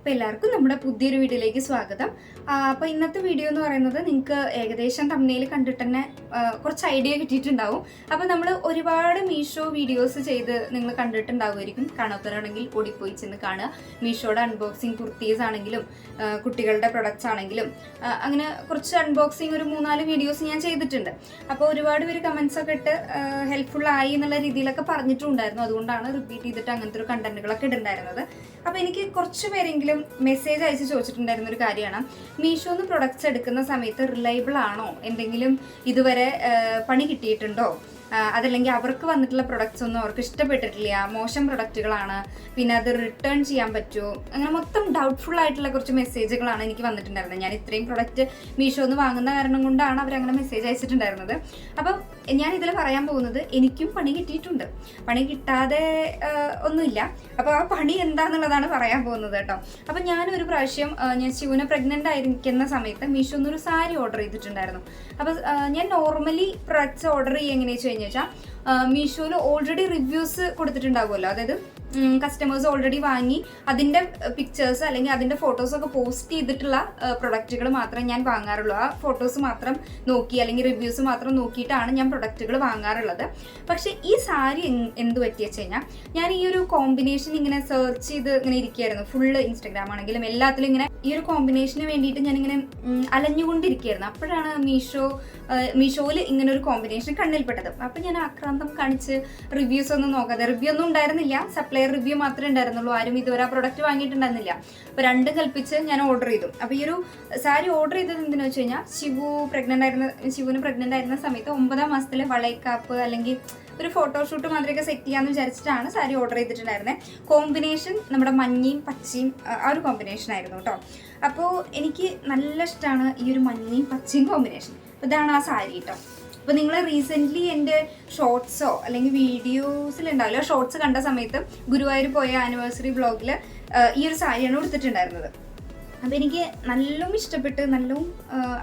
അപ്പോൾ എല്ലാവർക്കും നമ്മുടെ പുതിയൊരു വീഡിയോയിലേക്ക് സ്വാഗതം. അപ്പോൾ ഇന്നത്തെ വീഡിയോ എന്ന് പറയുന്നത് നിങ്ങൾക്ക് ഏകദേശം തമ്മിൽ കണ്ടിട്ട് തന്നെ കുറച്ച് ഐഡിയ കിട്ടിയിട്ടുണ്ടാവും. അപ്പോൾ നമ്മൾ ഒരുപാട് മീഷോ വീഡിയോസ് ചെയ്ത് നിങ്ങൾ കണ്ടിട്ടുണ്ടാവുമായിരിക്കും. കാണാത്തവരാണെങ്കിൽ ഓടിപ്പോയി ചെന്ന് കാണുക. മീഷോയുടെ അൺബോക്സിങ് കുർത്തീസ് ആണെങ്കിലും കുട്ടികളുടെ പ്രൊഡക്ട്സ് ആണെങ്കിലും അങ്ങനെ കുറച്ച് അൺബോക്സിങ് ഒരു മൂന്നാൽ വീഡിയോസ് ഞാൻ ചെയ്തിട്ടുണ്ട്. അപ്പോൾ ഒരുപാട് പേര് കമൻസൊക്കെ ഇട്ട് ഹെൽപ്ഫുൾ ആയി എന്നുള്ള രീതിയിലൊക്കെ പറഞ്ഞിട്ടുണ്ടായിരുന്നു. അതുകൊണ്ടാണ് റിപ്പീറ്റ് ചെയ്തിട്ട് അങ്ങനത്തെ ഒരു കണ്ടന്റുകളൊക്കെ ഇടുണ്ടായിരുന്നത് അപ്പോൾ എനിക്ക് കുറച്ച് പേരെങ്കിലും മെസ്സേജ് അയച്ച് ചോദിച്ചിട്ടുണ്ടായിരുന്ന ഒരു കാര്യമാണ്. മീഷോന്ന് പ്രൊഡക്ട്സ് എടുക്കുന്ന സമയത്ത് റിലയബിൾ ആണോ? എന്തെങ്കിലും ഇതുവരെ പണി കിട്ടിയിട്ടുണ്ടോ? അതല്ലെങ്കിൽ അവർക്ക് വന്നിട്ടുള്ള പ്രൊഡക്ട്സ് ഒന്നും അവർക്ക് ഇഷ്ടപ്പെട്ടിട്ടില്ല. മോശം പ്രൊഡക്റ്റുകളാണ് പിന്നെ അത് റിട്ടേൺ ചെയ്യാൻ പറ്റുമോ? അങ്ങനെ മൊത്തം ഡൗട്ട്ഫുൾ ആയിട്ടുള്ള കുറച്ച് മെസ്സേജുകളാണ് എനിക്ക് വന്നിട്ടുണ്ടായിരുന്നത്. ഞാൻ ഇത്രയും പ്രൊഡക്റ്റ് മീഷോന്ന് വാങ്ങുന്ന കാരണം കൊണ്ടാണ് അവർ അങ്ങനെ മെസ്സേജ് അയച്ചിട്ടുണ്ടായിരുന്നത്. അപ്പം ഞാൻ ഇതിൽ പറയാൻ പോകുന്നത് എനിക്കും പണി കിട്ടിയിട്ടുണ്ട്. പണി കിട്ടാതെ ഒന്നുമില്ല. അപ്പോൾ ആ പണി എന്താണെന്നുള്ളതാണ് പറയാൻ പോകുന്നത് കേട്ടോ. അപ്പം ഞാനൊരു പ്രാവശ്യം ഞാൻ ശിവന പ്രഗ്നന്റ് ആയിരിക്കുന്ന സമയത്ത് മീഷോന്ന് ഒരു സാരി ഓർഡർ ചെയ്തിട്ടുണ്ടായിരുന്നു. അപ്പോൾ ഞാൻ നോർമലി പ്രൊഡക്ട്സ് ഓർഡർ ചെയ്യുക എങ്ങനെയാണെന്ന് വെച്ച് കഴിഞ്ഞാൽ മീഷോയിൽ ഓൾറെഡി റിവ്യൂസ് കൊടുത്തിട്ടുണ്ടാവുമല്ലോ. അതായത് കസ്റ്റമേഴ്സ് ഓൾറെഡി വാങ്ങി. അതിന്റെ പിക്ചേഴ്സ് അല്ലെങ്കിൽ അതിന്റെ ഫോട്ടോസൊക്കെ പോസ്റ്റ് ചെയ്തിട്ടുള്ള പ്രൊഡക്റ്റുകൾ മാത്രമേ ഞാൻ വാങ്ങാറുള്ളൂ. ആ ഫോട്ടോസ് മാത്രം നോക്കി അല്ലെങ്കിൽ റിവ്യൂസ് മാത്രം നോക്കിയിട്ടാണ് ഞാൻ പ്രൊഡക്റ്റുകൾ വാങ്ങാറുള്ളത്. പക്ഷേ ഈ സാരി എന്ത് പറ്റി വെച്ച് കഴിഞ്ഞാൽ ഞാൻ ഈ ഒരു കോമ്പിനേഷൻ ഇങ്ങനെ സെർച്ച് ചെയ്ത് ഇങ്ങനെ ഇരിക്കുകയായിരുന്നു. ഫുള്ള് ഇൻസ്റ്റാഗ്രാം ആണെങ്കിലും എല്ലാത്തിലും ഇങ്ങനെ ഈ ഒരു കോമ്പിനേഷന് വേണ്ടിയിട്ട് ഞാനിങ്ങനെ അലഞ്ഞുകൊണ്ടിരിക്കുകയായിരുന്നു. അപ്പോഴാണ് മീഷോ മീഷോയിൽ ഇങ്ങനെ ഒരു കോമ്പിനേഷൻ കണ്ണിൽപ്പെട്ടത്. അപ്പോൾ ഞാൻ ആക്രാന്തം കാണിച്ച് റിവ്യൂസ് ഒന്നും നോക്കാതെ റിവ്യൂ ഒന്നും ഉണ്ടായിരുന്നില്ല. സപ്ലയർ റിവ്യൂ മാത്രമേ ഉണ്ടായിരുന്നുള്ളൂ. ആരും ഇതുവരെ ആ പ്രൊഡക്റ്റ് വാങ്ങിയിട്ടുണ്ടായിരുന്നില്ല. അപ്പോൾ രണ്ടും കൽപ്പിച്ച് ഞാൻ ഓർഡർ ചെയ്തു. അപ്പോൾ ഈ ഒരു സാരി ഓർഡർ ചെയ്തത് എന്തിനാ വെച്ച് കഴിഞ്ഞാൽ ശിവു പ്രഗ്നന്റ് ആയിരുന്ന ശിവുന് പ്രഗ്നന്റ് ആയിരുന്ന സമയത്ത് ഒമ്പതാം മാസത്തിലെ വളയക്കാപ്പ് അല്ലെങ്കിൽ ഒരു ഫോട്ടോഷൂട്ട് മാതിരിയൊക്കെ സെറ്റ് ചെയ്യാന്ന് വിചാരിച്ചിട്ടാണ് സാരി ഓർഡർ ചെയ്തിട്ടുണ്ടായിരുന്നത് കോമ്പിനേഷൻ നമ്മുടെ മഞ്ഞയും പച്ചയും ആ ആ ഒരു കോമ്പിനേഷൻ ആയിരുന്നു കേട്ടോ അപ്പോൾ എനിക്ക് നല്ല ഇഷ്ടമാണ് ഈ ഒരു മഞ്ഞയും പച്ചയും കോമ്പിനേഷൻ അപ്പോൾ ഇതാണ് ആ സാരി കേട്ടോ അപ്പോൾ നിങ്ങൾ റീസെന്റ്ലി എന്റെ ഷോർട്സോ അല്ലെങ്കിൽ വീഡിയോസിലുണ്ടാവില്ല ഷോർട്സ് കണ്ട സമയത്ത് ഗുരുവായൂർ പോയ ആനിവേഴ്സറി ബ്ലോഗിൽ ഈ ഒരു സാരിയാണ് കൊടുത്തിട്ടുണ്ടായിരുന്നത് അപ്പോൾ എനിക്ക് നല്ലോണം ഇഷ്ടപ്പെട്ട് നല്ലോണം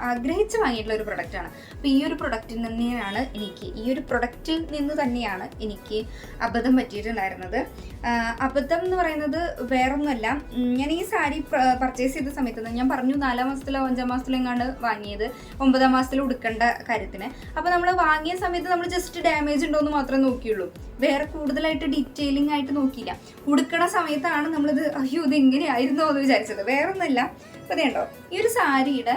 ആഗ്രഹിച്ച് വാങ്ങിയിട്ടുള്ള ഒരു പ്രൊഡക്റ്റാണ് അപ്പോൾ ഈ ഒരു പ്രൊഡക്റ്റിൽ തന്നെയാണ് എനിക്ക് ഈ ഒരു പ്രൊഡക്റ്റിൽ നിന്ന് തന്നെയാണ് എനിക്ക് അബദ്ധം പറ്റിയിട്ടുണ്ടായിരുന്നത്. അബദ്ധം എന്ന് പറയുന്നത് വേറൊന്നുമല്ല. ഞാൻ ഈ സാരി പർച്ചേസ് ചെയ്ത സമയത്ത് ഞാൻ പറഞ്ഞു നാലാം മാസത്തിലോ അഞ്ചാം മാസത്തിലോ എങ്ങാണ്ട് വാങ്ങിയത് ഒമ്പതാം മാസത്തിൽ ഉടുക്കേണ്ട കാര്യത്തിന്. അപ്പോൾ നമ്മൾ വാങ്ങിയ സമയത്ത് നമ്മൾ ജസ്റ്റ് ഡാമേജ് ഉണ്ടോ എന്ന് മാത്രമേ നോക്കിയുള്ളൂ. വേറെ കൂടുതലായിട്ട് ഡീറ്റെയിലിംഗ് ആയിട്ട് നോക്കിയില്ല. ഉടുക്കണ സമയത്താണ് നമ്മളിത് അയ്യോ ഇത് എങ്ങനെയായിരുന്നോ എന്ന് വിചാരിച്ചത്. വേറൊന്നുമില്ല അപ്പോൾ ഈ ഒരു സാരിയുടെ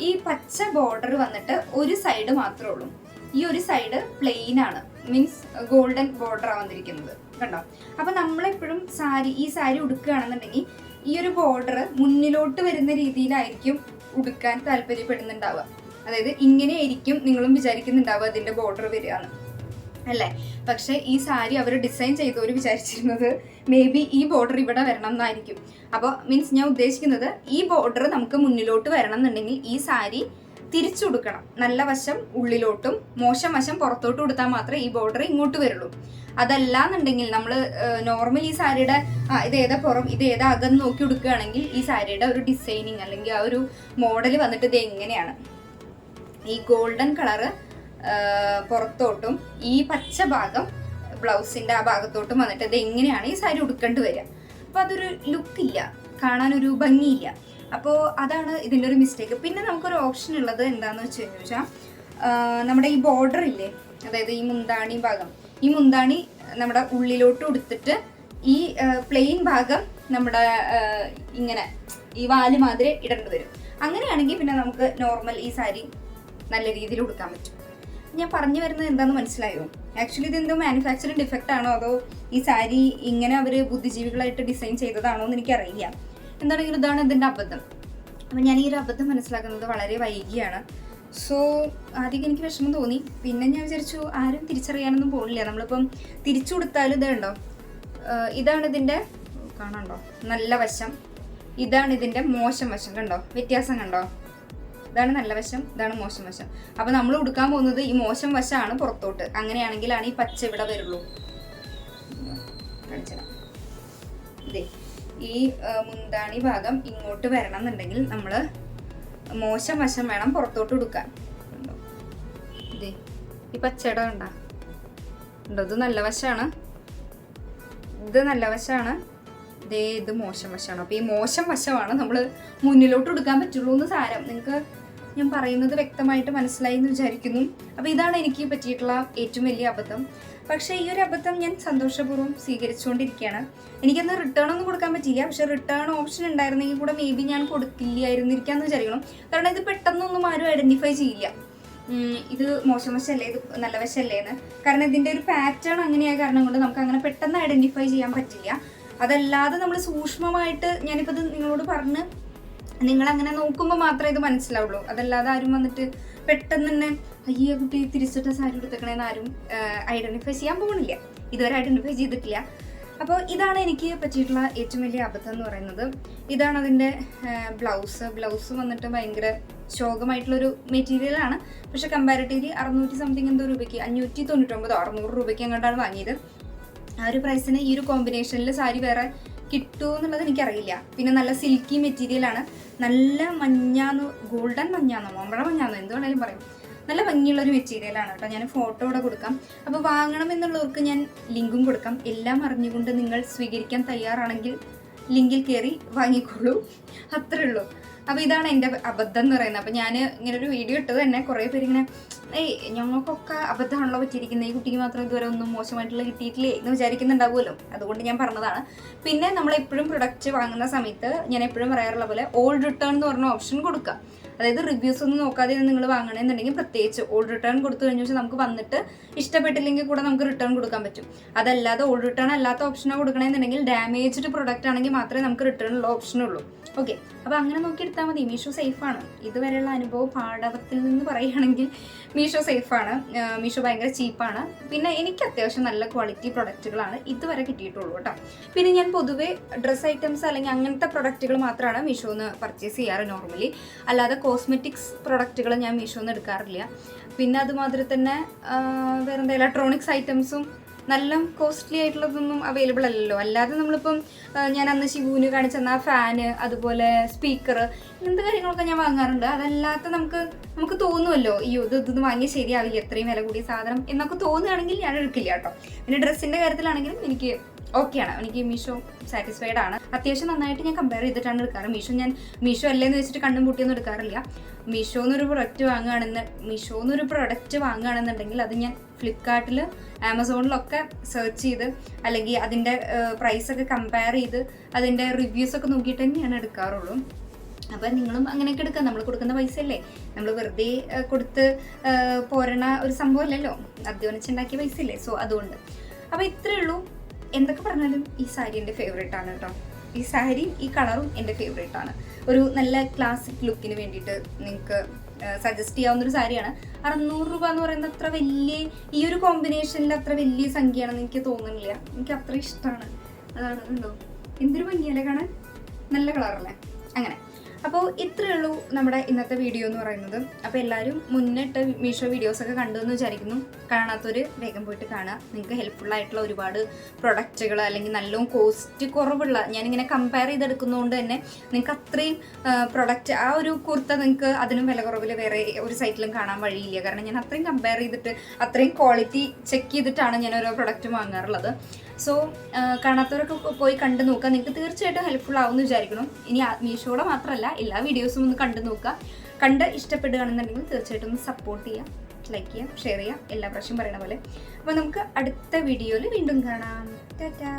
ഈ പച്ച ബോർഡർ വന്നിട്ട് ഒരു സൈഡ് മാത്രമേ ഉള്ളൂ. ഈ ഒരു സൈഡ് പ്ലെയിൻ ആണ്. മീൻസ് ഗോൾഡൻ ബോർഡർ വന്നിരിക്കുന്നത്. കണ്ടോ? അപ്പൊ നമ്മളെപ്പോഴും സാരി ഈ സാരി ഉടുക്കുകയാണെന്നുണ്ടെങ്കിൽ ഈ ഒരു ബോർഡർ മുന്നിലോട്ട് വരുന്ന രീതിയിലായിരിക്കും ഉടുക്കാൻ താല്പര്യപ്പെടുന്നുണ്ടാവുക. അതായത് ഇങ്ങനെയായിരിക്കും നിങ്ങളും വിചാരിക്കുന്നുണ്ടാവുക അതിന്റെ ബോർഡർ വരികയാണ് അല്ലേ? പക്ഷെ ഈ സാരി അവർ ഡിസൈൻ ചെയ്തവർ വിചാരിച്ചിരുന്നത് മേ ബി ഈ ബോർഡർ ഇവിടെ വരണം എന്നായിരിക്കും. അപ്പോൾ മീൻസ് ഞാൻ ഉദ്ദേശിക്കുന്നത് ഈ ബോർഡർ നമുക്ക് മുന്നിലോട്ട് വരണം എന്നുണ്ടെങ്കിൽ ഈ സാരി തിരിച്ചു കൊടുക്കണം. നല്ല വശം ഉള്ളിലോട്ടും മോശം വശം പുറത്തോട്ട് കൊടുത്താൽ മാത്രമേ ഈ ബോർഡർ ഇങ്ങോട്ട് വരുള്ളൂ. അതല്ല എന്നുണ്ടെങ്കിൽ നമ്മൾ നോർമൽ ഈ സാരിയുടെ ഇത് ഏതാ പുറം ഇത് ഏതാ അകം നോക്കി കൊടുക്കുകയാണെങ്കിൽ ഈ സാരിയുടെ ഒരു ഡിസൈനിങ് അല്ലെങ്കിൽ ആ ഒരു മോഡൽ വന്നിട്ട് ഇത് എങ്ങനെയാണ്? ഈ ഗോൾഡൻ കളറ് പുറത്തോട്ടും ഈ പച്ച ഭാഗം ബ്ലൗസിന്റെ ആ ഭാഗത്തോട്ടും വന്നിട്ട് ഇത് എങ്ങനെയാണ് ഈ സാരി ഉടുക്കേണ്ടി വരിക? അപ്പോൾ അതൊരു ലുക്ക് ഇല്ല. കാണാൻ ഒരു ഭംഗിയില്ല. അപ്പോൾ അതാണ് ഇതിന്റെ ഒരു മിസ്റ്റേക്ക് പിന്നെ നമുക്കൊരു ഓപ്ഷൻ ഉള്ളത് എന്താണെന്ന് വെച്ച് കഴിഞ്ഞാൽ നമ്മുടെ ഈ ബോർഡർ ഇല്ലേ? അതായത് ഈ മുന്താണി ഭാഗം. ഈ മുന്താണി നമ്മുടെ ഉള്ളിലോട്ട് ഉടുത്തിട്ട് ഈ പ്ലെയിൻ ഭാഗം നമ്മുടെ ഇങ്ങനെ ഈ വാൽ മാതിരി ഇടേണ്ടി വരും. അങ്ങനെയാണെങ്കിൽ പിന്നെ നമുക്ക് നോർമൽ ഈ സാരി നല്ല രീതിയിൽ ഉടുക്കാൻ പറ്റും. ഞാൻ പറഞ്ഞു വരുന്നത് എന്താണെന്ന് മനസ്സിലായോ? ആക്ച്വലി ഇതെന്തോ മാനുഫാക്ചറിങ് ഡിഫക്റ്റ് ആണോ? അതോ ഈ സാരി ഇങ്ങനെ അവർ ബുദ്ധിജീവികളായിട്ട് ഡിസൈൻ ചെയ്തതാണോ എന്ന് എനിക്കറിയില്ല. എന്താണെങ്കിലും ഇതാണ് ഇതിന്റെ അബദ്ധം? അപ്പം ഞാൻ ഈ ഒരു അബദ്ധം മനസ്സിലാക്കുന്നത് വളരെ വൈകിയാണ്. സോ ആദ്യം എനിക്ക് വിഷമം തോന്നി. പിന്നെ ഞാൻ വിചാരിച്ചു ആരും തിരിച്ചറിയാനൊന്നും പോകില്ല നമ്മളിപ്പം തിരിച്ചു കൊടുത്താലും ഇതുണ്ടോ ഇതാണ് ഇതിന്റെ കാണണ്ടോ? നല്ല വശം. ഇതാണ് ഇതിന്റെ മോശം വശം. കണ്ടോ? വ്യത്യാസം കണ്ടോ? ഇതാണ് നല്ല വശം ഇതാണ് മോശം വശം. അപ്പൊ നമ്മൾ ഉടുക്കാൻ പോകുന്നത് ഈ മോശം വശമാണ് പുറത്തോട്ട്. അങ്ങനെയാണെങ്കിലാണ് ഈ പച്ച ഇവിടെ വരുള്ളൂ. കാണിച്ചുതരാം. ദേ ഈ മുന്താണി ഭാഗം ഇങ്ങോട്ട് വരണം എന്നുണ്ടെങ്കിൽ നമ്മൾ മോശം വശം വേണം പുറത്തോട്ട് ഉടുക്കാൻ? ദേ ഈ പച്ചയുടെ ഉണ്ടോ ഉണ്ടോ ഇത് നല്ല വശമാണ് ഇത് നല്ല വശമാണ് ഇതേ ഇത് മോശം വശമാണ്. അപ്പോൾ ഈ മോശം വശമാണ് നമ്മൾ മുന്നിലോട്ട് എടുക്കാൻ പറ്റുള്ളൂ എന്ന് സാരം. നിങ്ങൾക്ക് ഞാൻ പറയുന്നത് വ്യക്തമായിട്ട് മനസ്സിലായി എന്ന് വിചാരിക്കുന്നു. അപ്പോൾ ഇതാണ് എനിക്ക് പറ്റിയിട്ടുള്ള ഏറ്റവും വലിയ അബദ്ധം. പക്ഷേ ഈ ഒരു അബദ്ധം ഞാൻ സന്തോഷപൂർവം സ്വീകരിച്ചുകൊണ്ടിരിക്കുകയാണ്. എനിക്കന്ന് റിട്ടേൺ ഒന്നും കൊടുക്കാൻ പറ്റിയില്ല. പക്ഷെ റിട്ടേൺ ഓപ്ഷൻ ഉണ്ടായിരുന്നെങ്കിൽ കൂടെ മേ ബി ഞാൻ കൊടുക്കില്ലായിരുന്നിരിക്കാന്ന് വിചാരിക്കണം കാരണം ഇത് പെട്ടെന്നൊന്നും ആരും ഐഡന്റിഫൈ ചെയ്യില്ല. ഇത് മോശം വശമല്ലേ ഇത് നല്ല വശമല്ലേ എന്ന്. കാരണം ഇതിന്റെ ഒരു പാറ്റേൺ അങ്ങനെയായ കാരണം കൊണ്ട് നമുക്ക് അങ്ങനെ പെട്ടെന്ന് ഐഡന്റിഫൈ ചെയ്യാൻ പറ്റില്ല. അതല്ലാതെ നമ്മൾ സൂക്ഷ്മമായിട്ട് ഞാനിപ്പോൾ ഇത് നിങ്ങളോട് പറഞ്ഞ് നിങ്ങൾ അങ്ങനെ നോക്കുമ്പോൾ മാത്രമേ ഇത് മനസ്സിലാവുള്ളൂ. അതല്ലാതെ ആരും വന്നിട്ട് പെട്ടെന്ന് തന്നെ അയ്യോ കുട്ടി തിരിച്ചിട്ട സാരി എടുത്തേക്കണേന്ന് ആരും ഐഡന്റിഫൈ ചെയ്യാൻ പോകുന്നില്ല ഇതുവരെ ഐഡന്റിഫൈ ചെയ്തിട്ടില്ല. അപ്പോൾ ഇതാണ് എനിക്ക് പറ്റിയിട്ടുള്ള ഏറ്റവും വലിയ അബദ്ധം എന്ന് പറയുന്നത്. ഇതാണ് അതിന്റെ ബ്ലൗസ് ബ്ലൗസ് വന്നിട്ട് ഭയങ്കര ശോകമായിട്ടുള്ളൊരു മെറ്റീരിയലാണ് പക്ഷേ കമ്പാരിറ്റീവ്ലി അറുന്നൂറ്റി സംതിങ് എന്തോ രൂപയ്ക്ക് അഞ്ഞൂറ്റി തൊണ്ണൂറ്റൊമ്പതോ അറുന്നൂറ് രൂപയ്ക്ക് എങ്ങോട്ടാണ് വാങ്ങിയത്. ആ ഒരു പ്രൈസിന് ഈ ഒരു കോമ്പിനേഷനിൽ സാരി വേറെ കിട്ടുമോ എന്നുള്ളത് എനിക്കറിയില്ല. പിന്നെ നല്ല സിൽക്കി മെറ്റീരിയലാണ് നല്ല മഞ്ഞാന്ന് ഗോൾഡൻ മഞ്ഞാന്നോ? മമ്പഴ മഞ്ഞാന്നോ? എന്ത് വേണേലും പറയും. നല്ല ഭംഗിയുള്ള ഒരു മെറ്റീരിയലാണ് കേട്ടോ. ഞാൻ ഫോട്ടോ ഇവിടെ കൊടുക്കാം. അപ്പോൾ വാങ്ങണം എന്നുള്ളവർക്ക് ഞാൻ ലിങ്കും കൊടുക്കാം. എല്ലാം അറിഞ്ഞുകൊണ്ട് നിങ്ങൾ സ്വീകരിക്കാൻ തയ്യാറാണെങ്കിൽ ലിങ്കിൽ കയറി വാങ്ങിക്കോളൂ. അത്രേ ഉള്ളൂ. അപ്പോൾ ഇതാണ് എന്റെ അബദ്ധം എന്ന് പറയുന്നത്. അപ്പോൾ ഞാൻ ഇങ്ങനെ ഒരു വീഡിയോ ഇട്ടത് തന്നെ കുറേ പേര് ഇങ്ങനെ ഏയ് ഞങ്ങൾക്കൊക്കെ അബദ്ധമാണല്ലോ പറ്റിയിരിക്കുന്നത്. ഈ കുട്ടിക്ക് മാത്രം ഇതുവരെ ഒന്നും മോശമായിട്ടുള്ള കിട്ടിയിട്ടില്ലേ? എന്ന് വിചാരിക്കുന്നുണ്ടാവുമല്ലോ. അതുകൊണ്ട് ഞാൻ പറഞ്ഞതാണ്. പിന്നെ നമ്മൾ എപ്പോഴും പ്രൊഡക്റ്റ് വാങ്ങുന്ന സമയത്ത് ഞാൻ എപ്പോഴും പറയാറുള്ള പോലെ ഓൾഡ് റിട്ടേൺ എന്ന് പറഞ്ഞ ഓപ്ഷൻ കൊടുക്കുക. അതായത് റിവ്യൂസ് ഒന്നും നോക്കാതെ നിങ്ങൾ വാങ്ങണമെന്നുണ്ടെങ്കിൽ പ്രത്യേകിച്ച് ഓൾഡ് റിട്ടേൺ കൊടുത്തു കഴിഞ്ഞു വെച്ചാൽ നമുക്ക് വന്നിട്ട് ഇഷ്ടപ്പെട്ടില്ലെങ്കിൽ കൂടെ നമുക്ക് റിട്ടേൺ കൊടുക്കാൻ പറ്റും. അതല്ലാതെ ഓൾഡ് റിട്ടേൺ അല്ലാത്ത ഓപ്ഷനോ കൊടുക്കണമെന്നുണ്ടെങ്കിൽ ഡാമേജ്ഡ് പ്രൊഡക്റ്റ് ആണെങ്കിൽ മാത്രമേ നമുക്ക് റിട്ടേൺ ഉള്ള ഓപ്ഷൻ ഉള്ളൂ. ഓക്കെ അപ്പോൾ അങ്ങനെ നോക്കി എടുത്താൽ മതി. മീഷോ സേഫാണ് ഇതുവരെയുള്ള അനുഭവം പാഠവത്തിൽ നിന്ന് പറയുകയാണെങ്കിൽ മീഷോ ആണ്. മീഷോ ഭയങ്കര ചീപ്പാണ് പിന്നെ എനിക്ക് അത്യാവശ്യം നല്ല ക്വാളിറ്റി പ്രൊഡക്റ്റുകളാണ് ഇതുവരെ കിട്ടിയിട്ടുള്ളൂ കേട്ടോ. പിന്നെ ഞാൻ പൊതുവേ ഡ്രസ് ഐറ്റംസ് അല്ലെങ്കിൽ അങ്ങനത്തെ പ്രൊഡക്റ്റുകൾ മാത്രമാണ് മീഷോന്ന് പർച്ചേസ് ചെയ്യാറ് നോർമലി അല്ലാതെ കോസ്മെറ്റിക്സ് പ്രൊഡക്റ്റുകൾ ഞാൻ മീഷോന്ന് എടുക്കാറില്ല. പിന്നെ അതുമാതിരി തന്നെ വേറെ വേറെന്താ ഇലക്ട്രോണിക്സ് ഐറ്റംസും നല്ല കോസ്റ്റ്ലി ആയിട്ടുള്ളതൊന്നും അവൈലബിൾ അല്ലല്ലോ. അല്ലാതെ നമ്മളിപ്പം ഞാൻ അന്ന് ശിവുവിന് കാണിച്ചെന്ന ഫാന് അതുപോലെ സ്പീക്കർ ഇങ്ങനത്തെ കാര്യങ്ങളൊക്കെ ഞാൻ വാങ്ങാറുണ്ട്. അതല്ലാത്ത നമുക്ക് നമുക്ക് തോന്നുമല്ലോ അയ്യോ ഇത് ഇതൊന്നും വാങ്ങിയാൽ ശരിയാവില്ല എത്രയും വില കൂടിയ സാധനം എന്നൊക്കെ തോന്നുകയാണെങ്കിൽ ഞാൻ എടുക്കില്ല കേട്ടോ. പിന്നെ ഡ്രസ്സിന്റെ കാര്യത്തിലാണെങ്കിലും എനിക്ക് ഓക്കെയാണ്. എനിക്ക് മീഷോ സാറ്റിസ്ഫൈഡ് ആണ്. അത്യാവശ്യം നന്നായിട്ട് ഞാൻ കമ്പയർ ചെയ്തിട്ടാണ് എടുക്കാറ്. മീഷോ ഞാൻ മീഷോ അല്ലേന്ന് വെച്ചിട്ട് കണ്ണും പൂട്ടിയൊന്നും എടുക്കാറില്ല. മീഷോ എന്നൊരു പ്രൊഡക്റ്റ് വാങ്ങുകയാണെന്ന് മീഷോ എന്നൊരു പ്രൊഡക്റ്റ് വാങ്ങുകയാണെന്നുണ്ടെങ്കിൽ അത് ഞാൻ ഫ്ലിപ്കാർട്ടിൽ ആമസോണിലൊക്കെ സെർച്ച് ചെയ്ത് അല്ലെങ്കിൽ അതിന്റെ പ്രൈസൊക്കെ കമ്പയർ ചെയ്ത് അതിന്റെ റിവ്യൂസ് ഒക്കെ നോക്കിയിട്ട് തന്നെയാണ് എടുക്കാറുള്ളൂ. അപ്പം നിങ്ങളും അങ്ങനെയൊക്കെ എടുക്കാം. നമ്മൾ കൊടുക്കുന്ന പൈസ അല്ലേ നമ്മൾ വെറുതെ കൊടുത്ത് പോരണ ഒരു സംഭവമല്ലല്ലോ? അധ്വാനിച്ചുണ്ടാക്കിയ പൈസ അല്ലേ സോ അതുകൊണ്ട്. അപ്പോൾ ഇത്രയേ ഉള്ളൂ. എന്തൊക്കെ പറഞ്ഞാലും ഈ സാരി എന്റെ ഫേവറേറ്റ് ആണ് കേട്ടോ ഈ സാരിയും ഈ കളറും എന്റെ ഫേവറേറ്റ് ആണ്. ഒരു നല്ല ക്ലാസിക് ലുക്കിന് വേണ്ടിയിട്ട് നിങ്ങൾക്ക് സജസ്റ്റ് ചെയ്യാവുന്ന ഒരു സാരിയാണ്. അറുന്നൂറ് രൂപ എന്ന് പറയുന്നത് അത്ര വലിയ ഈ ഒരു കോമ്പിനേഷനിൽ അത്ര വലിയ സംഖ്യയാണെന്ന് എനിക്ക് തോന്നുന്നില്ല. എനിക്ക് അത്ര ഇഷ്ടമാണ്. അതാണ് ഉണ്ടോ എന്തൊരു ഭംഗിയല്ലേ കാണാൻ? നല്ല കളറല്ലേ അങ്ങനെ. അപ്പോൾ ഇത്രയേ ഉള്ളൂ നമ്മുടെ ഇന്നത്തെ വീഡിയോ എന്ന് പറയുന്നത്. അപ്പോൾ എല്ലാവരും മുന്നിട്ട് മീഷോ വീഡിയോസൊക്കെ കണ്ടു എന്ന് വിചാരിക്കുന്നു. കാണാത്തൊരു വേഗം പോയിട്ട് കാണുക. നിങ്ങൾക്ക് ഹെൽപ്ഫുൾ ആയിട്ടുള്ള ഒരുപാട് പ്രൊഡക്റ്റുകൾ അല്ലെങ്കിൽ നല്ലോണം കോസ്റ്റ് കുറവുള്ള ഞാനിങ്ങനെ കമ്പയർ ചെയ്തെടുക്കുന്നതുകൊണ്ട് തന്നെ നിങ്ങൾക്ക് അത്രയും പ്രൊഡക്റ്റ് ആ ഒരു കുർത്ത നിങ്ങൾക്ക് അതിനും വില കുറവിൽ വേറെ ഒരു സൈറ്റിലും കാണാൻ വഴിയില്ല. കാരണം ഞാൻ അത്രയും കമ്പയർ ചെയ്തിട്ട് അത്രയും ക്വാളിറ്റി ചെക്ക് ചെയ്തിട്ടാണ് ഞാൻ ഓരോ പ്രൊഡക്റ്റ് വാങ്ങാറുള്ളത്. സോ കാണാത്തവരൊക്കെ പോയി കണ്ടു നോക്കുക. നിങ്ങൾക്ക് തീർച്ചയായിട്ടും ഹെൽപ്ഫുൾ ആവുമെന്ന് വിചാരിക്കണം ഇനി മീഷോയുടെ മാത്രമല്ല എല്ലാ വീഡിയോസും ഒന്ന് കണ്ടു നോക്കുക. കണ്ട് ഇഷ്ടപ്പെടുകയാണെന്നുണ്ടെങ്കിൽ തീർച്ചയായിട്ടും ഒന്ന് സപ്പോർട്ട് ചെയ്യാം ലൈക്ക് ചെയ്യാം ഷെയർ ചെയ്യാം എല്ലാ പ്രാവശ്യം പറയണ പോലെ. അപ്പോൾ നമുക്ക് അടുത്ത വീഡിയോയിൽ വീണ്ടും കാണാം. ടാറ്റാ